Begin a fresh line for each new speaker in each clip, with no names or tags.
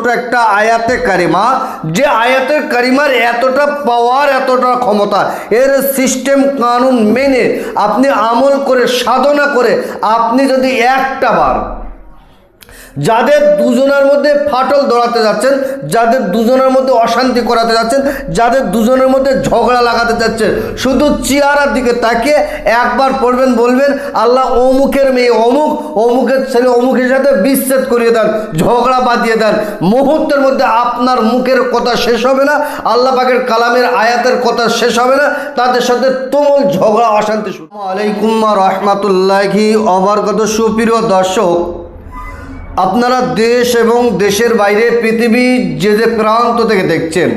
ছোট একটা আয়াতে কারিমা, যে আয়াতে কারিমার এতটা পাওয়ার এতটা ক্ষমতা, এর সিস্টেম কানুন মেনে আপনি আমল করে, সাধনা করে আপনি যদি একটা বার যাদের দুজনের মধ্যে ফাটল দৌড়াতে যাচ্ছেন, যাদের দুজনের মধ্যে অশান্তি করাতে যাচ্ছেন, যাদের দুজনের মধ্যে ঝগড়া লাগাতে যাচ্ছেন, শুধু চেয়ারার দিকে তাকিয়ে একবার পড়বেন, বলবেন, আল্লাহ অমুকের মেয়ে অমুক, অমুকের ছেলে অমুকের সাথে বিচ্ছেদ করিয়ে দেন, ঝগড়া বাঁধিয়ে দেন। মুহূর্তের মধ্যে আপনার মুখের কথা শেষ হবে না, আল্লাহ পাকের কালামের আয়াতের কথা শেষ হবে না, তাদের সাথে তুমুল ঝগড়া, অশান্তি আলাইকুম রহমাতুল্লাহি অবরগত সুপ্রিয় দর্শক আপনারা দেশ এবং দেশের বাইরে পৃথিবীর যে যে প্রান্ত থেকে দেখছেন,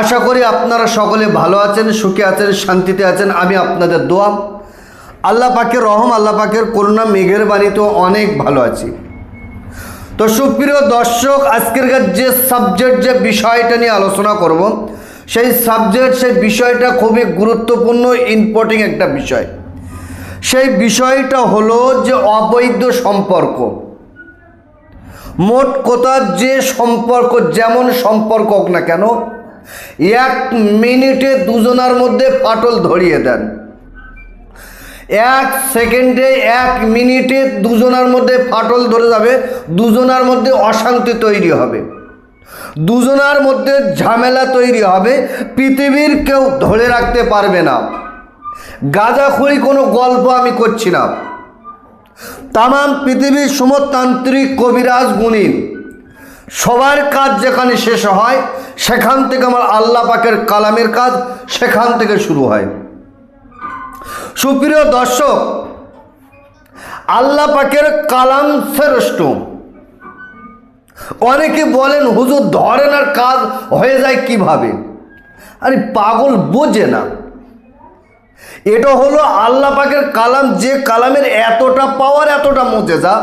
আশা করি আপনারা সকলে ভালো আছেন, সুখে আছেন, শান্তিতে আছেন। আমি আপনাদের দোয়া। আল্লাহ পাকের রহম, আল্লাহ পাকের করুণা, মেঘের বাণীতেও অনেক ভালো আছি। তো সুপ্রিয় দর্শক, আজকের যে সাবজেক্ট যে বিষয়টা নিয়ে আলোচনা করব, সেই সাবজেক্ট সেই বিষয়টা খুবই গুরুত্বপূর্ণ ইম্পর্টেন্ট একটা বিষয়। সেই বিষয়টা হলো যে অবৈধ সম্পর্ক। মোট কথা যে সম্পর্ক, যেমন সম্পর্ক হোক না কেন, এক মিনিটে দুজনার মধ্যে ফাটল ধরিয়ে দেন। এক সেকেন্ডে এক মিনিটে দুজনার মধ্যে ফাটল ধরে যাবে, দুজনার মধ্যে অশান্তি তৈরি হবে। দুজনার মধ্যে ঝামেলা তৈরি হবে, পৃথিবীর কেউ ধরে রাখতে পারবে না। গাঁজাখুরি কোনো গল্প আমি করছি না। তামাম পৃথিবীর সমতান্ত্রিক কবিরাজ গুণী সবার কাজ যেখানে শেষ হয়, সেখান থেকে আমার আল্লাহ পাকের কালামের কাজ সেখান থেকে শুরু হয়। সুপ্রিয় দর্শক, আল্লাহ পাকের কালাম শ্রেষ্ঠ। অনেকে বলেন, হুজুর ধরেন আর কাজ হয়ে যায় কীভাবে? আরে পাগল বোঝে না। এটা হলো আল্লাহ পাকের কালাম, যে কালামের এতটা পাওয়ার এতটা মজেজা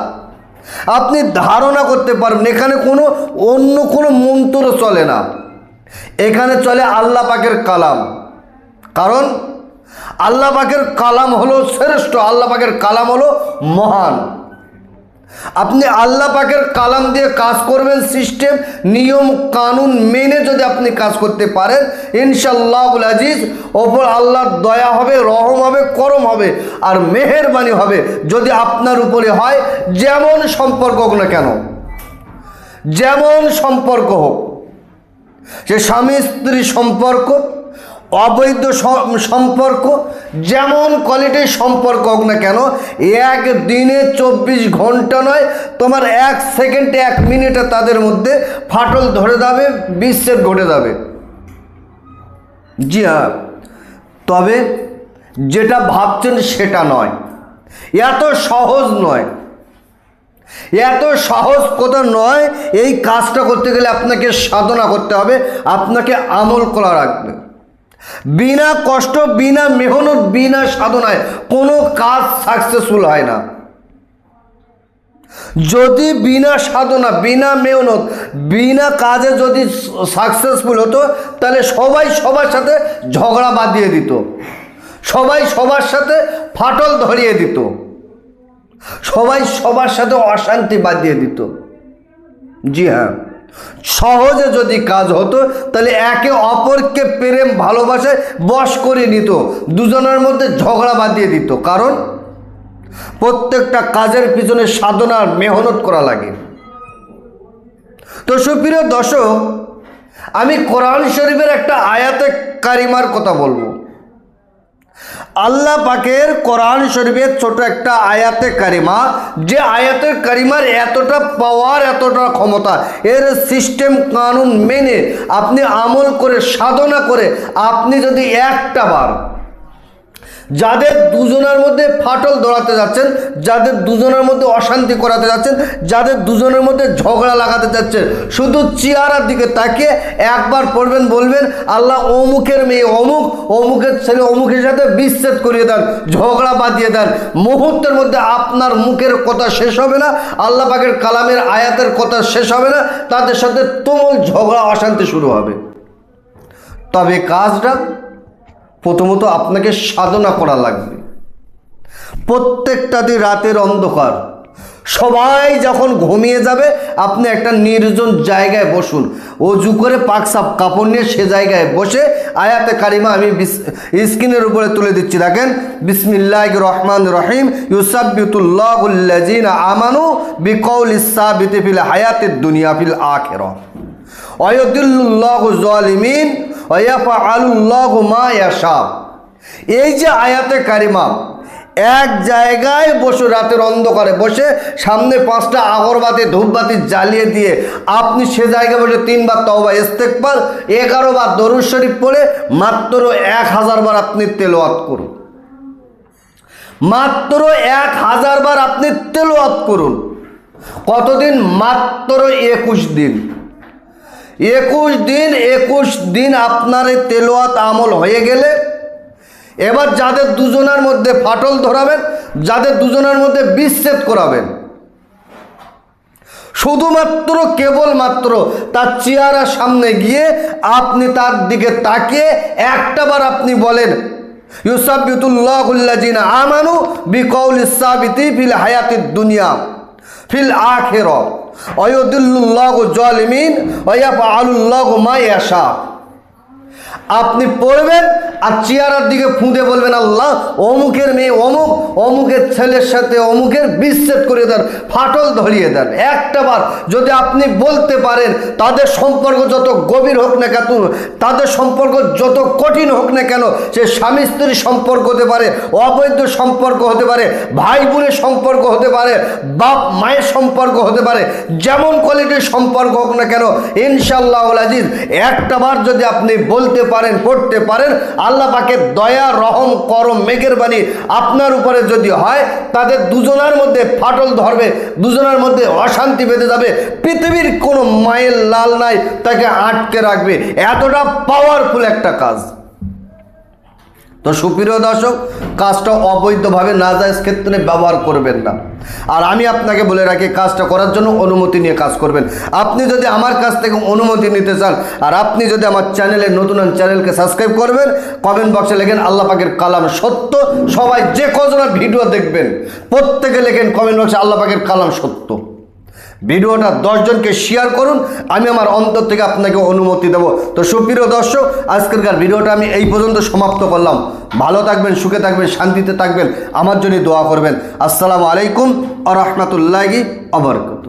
আপনি ধারণা করতে পারবেন, এখানে কোনো অন্য কোনো মন্ত্র চলে না। এখানে চলে আল্লাহ পাকের কালাম। কারণ আল্লাহ পাকের কালাম হলো শ্রেষ্ঠ, আল্লাহ পাকের কালাম হলো মহান। আপনি আল্লাহ পাকের কালাম দিয়ে কাজ করবেন সিস্টেম, নিয়ম, কানুন মেনে যদি আপনি কাজ করতে পারেন ইনশাল্লাহ আজিজ, ওপর আল্লাহর দয়া হবে, রহম হবে, করম হবে আর মেহেরবানি হবে যদি আপনার উপরে হয়, যেমন সম্পর্ক হোক না কেন। যেমন সম্পর্ক হোক। সে স্বামী স্ত্রী সম্পর্ক অবৈধ সম্পর্ক, যেমন কোয়ালিটির সম্পর্ক হোক না কেন, এক দিনে চব্বিশ ঘণ্টা নয়, তোমার এক সেকেন্ডে এক মিনিটে তাদের মধ্যে ফাটল ধরে যাবে বিচ্ছেদ ঘটে যাবে। জি হ্যাঁ। তবে যেটা ভাবছেন সেটা নয়। এত সহজ নয়। এত সহজ কথা নয়, এই কাজটা করতে গেলে আপনাকে সাধনা করতে হবে, আপনাকে আমল করা রাখবে বিনা কষ্ট, বিনা মেহনত, বিনা সাধনায় কোনো কাজ সাকসেসফুল হয় না। যদি বিনা সাধনা, বিনা মেহনত, বিনা কাজে যদি সাকসেসফুল হতো, তাহলে সবাই সবার সাথে ঝগড়া বাঁধিয়ে দিত। সবাই সবার সাথে ফাটল ধরিয়ে দিত। সবাই সবার সাথে অশান্তি বাঁধিয়ে দিত। জি হ্যাঁ। সহজে যদি কাজ হতো, তাহলে একে অপরকে প্রেম, ভালোবাসায় বশ করে নিত। দুজনের মধ্যে ঝগড়া বাঁধিয়ে দিত। কারণ প্রত্যেকটা কাজের পিছনে সাধনার মেহনত করা লাগে। তো সুপ্রিয় দর্শক, আমি কোরআন শরীফের একটা আয়াতে কারিমার কথা বলব। আল্লাহ পাকের কোরআন শরীফের ছোট একটা আয়াতে কারিমা, যে আয়াতের কারিমার এতটা পাওয়ার এতটা ক্ষমতা, এর সিস্টেম কানুন মেনে আপনি আমল করে, সাধনা করে আপনি যদি একটা বার যাদের দুজনের মধ্যে ফাটল দৌড়াতে যাচ্ছেন, যাদের দুজনের মধ্যে অশান্তি করাতে যাচ্ছেন, যাদের দুজনের মধ্যে ঝগড়া লাগাতে যাচ্ছেন, শুধু চেয়ারার দিকে তাকিয়ে একবার পড়বেন, বলবেন, আল্লাহ অমুকের মেয়ে অমুক, অমুকের ছেলে অমুকের সাথে বিচ্ছেদ করিয়ে দেন, ঝগড়া বাঁধিয়ে দেন। মুহূর্তের মধ্যে আপনার মুখের কথা শেষ হবে না, আল্লাহ পাকের কালামের আয়াতের কথা শেষ হবে না, তাদের সাথে তুমুল ঝগড়া, অশান্তি শুরু হবে। তবে কাজটা প্রথমত আপনাকে সাধনা করা লাগবে। প্রত্যেকটা দিন রাতের অন্ধকার। সবাই যখন ঘুমিয়ে যাবে, আপনি একটা নির্জন জায়গায় বসুন। অজু করে পাক সাপ কাপড় নিয়ে সে জায়গায় বসে আয়াতে কারিমা আমি স্ক্রিনের উপরে তুলে দিচ্ছি। দেখেন বিসমিল্লাহ রহমান রহিম ইউসাবিতুল্লাহুল্লাজিন আমানু বিকৌল ইসাবিতে ফিল হায়াতের দুনিয়া ফিল আখের। অয়দুল্লাহ জালিমিন এই যে আয়াতে কারিমা, এক জায়গায় বসে রাতের অন্ধকারে বসে সামনে পাঁচটা আগরবাতি, ধূপবাতি জ্বালিয়ে দিয়ে আপনি সে জায়গায় বসে তিনবার তওবা ইস্তেকবার এগারো বার দরুদ শরীফ পড়ে মাত্র এক হাজার বার আপনি তেলোয়াত করুন। মাত্র এক হাজার বার আপনি তেলোয়াত করুন। কতদিন? মাত্র একুশ দিন। একুশ দিন একুশ দিন আপনার এই তেলোয়াত আমল হয়ে গেলে এবার যাদের দুজনের মধ্যে ফাটল ধরাবেন, যাদের দুজনের মধ্যে বিচ্ছেদ করাবেন, শুধুমাত্র কেবলমাত্র তার চেয়ারের সামনে গিয়ে আপনি তার দিকে তাকিয়ে একটাবার আপনি বলেন ইউসাবিতুল্লাহুল্লাজিন আমানু বিকৌল ইসাবিতি ফিল হায়াতির দুনিয়া। ফিল আখের অয়দুল্লাহ জলিমিন অয়াফ আলুল্লাহ মাই ইয়াশা। আপনি পড়বেন আর চেয়ারের দিকে ফুঁদে বলবেন, আল্লাহ, অমুকের মেয়ে অমুক, অমুকের ছেলের সাথে অমুকের বিচ্ছেদ করে দেন, ফাটল ধরিয়ে দেন। একটা বার যদি আপনি বলতে পারেন, তাদের সম্পর্ক যত গভীর হোক না কেন, তাদের সম্পর্ক যত কঠিন হোক না কেন, সে স্বামী স্ত্রীর সম্পর্ক হতে পারে, অবৈধ সম্পর্ক হতে পারে ভাই বোনের সম্পর্ক হতে পারে, বাপ মায়ের সম্পর্ক হতে পারে, যেমন কোয়ালিটির সম্পর্ক হোক না কেন ইনশাল্লাহ আজিজ, একটা বার যদি আপনি বলতে পারেন পড়তে পারেন, আল্লাহ পাকে দয়া, রহম, করম মেঘের বাণী আপনার উপরে যদি হয়, তাদের দুজনের মধ্যে ফাটল ধরবে, দুজনের মধ্যে অশান্তি বেঁধে যাবে, পৃথিবীর কোনো মায়ের লাল নাই, তাকে আটকে রাখবে। এতটা পাওয়ারফুল একটা কাজ। তো সুপ্রিয় দর্শক, কাজটা অবৈধভাবে নাজায়জ ক্ষেত্রে ব্যবহার করবেন না। আর আমি আপনাকে বলে রাখি, কাজটা করার জন্য অনুমতি নিয়ে কাজ করবেন। আপনি যদি আমার কাছ থেকে অনুমতি নিতে চান, আর আপনি যদি আমার চ্যানেলে নতুন চ্যানেলকে সাবস্ক্রাইব করবেন কমেন্ট বক্সে লেখেন আল্লাহ পাকের কালাম সত্য, সবাই যে কজনের ভিডিও দেখবেন, প্রত্যেকে লেখেন কমেন্ট বক্সে আল্লাহ পাকের কালাম সত্য। ভিডিওটা দশজনকে শেয়ার করুন, আমি আমার অন্তর থেকে আপনাকে অনুমতি দেব। তো সুপ্রিয় দর্শক, আজকেরকার ভিডিওটা আমি এই পর্যন্ত সমাপ্ত করলাম। ভালো থাকবেন, সুখে থাকবেন, শান্তিতে থাকবেন, আমার জন্য দোয়া করবেন। আসসালামু আলাইকুম আ রহমতুল্লাহি আবরকত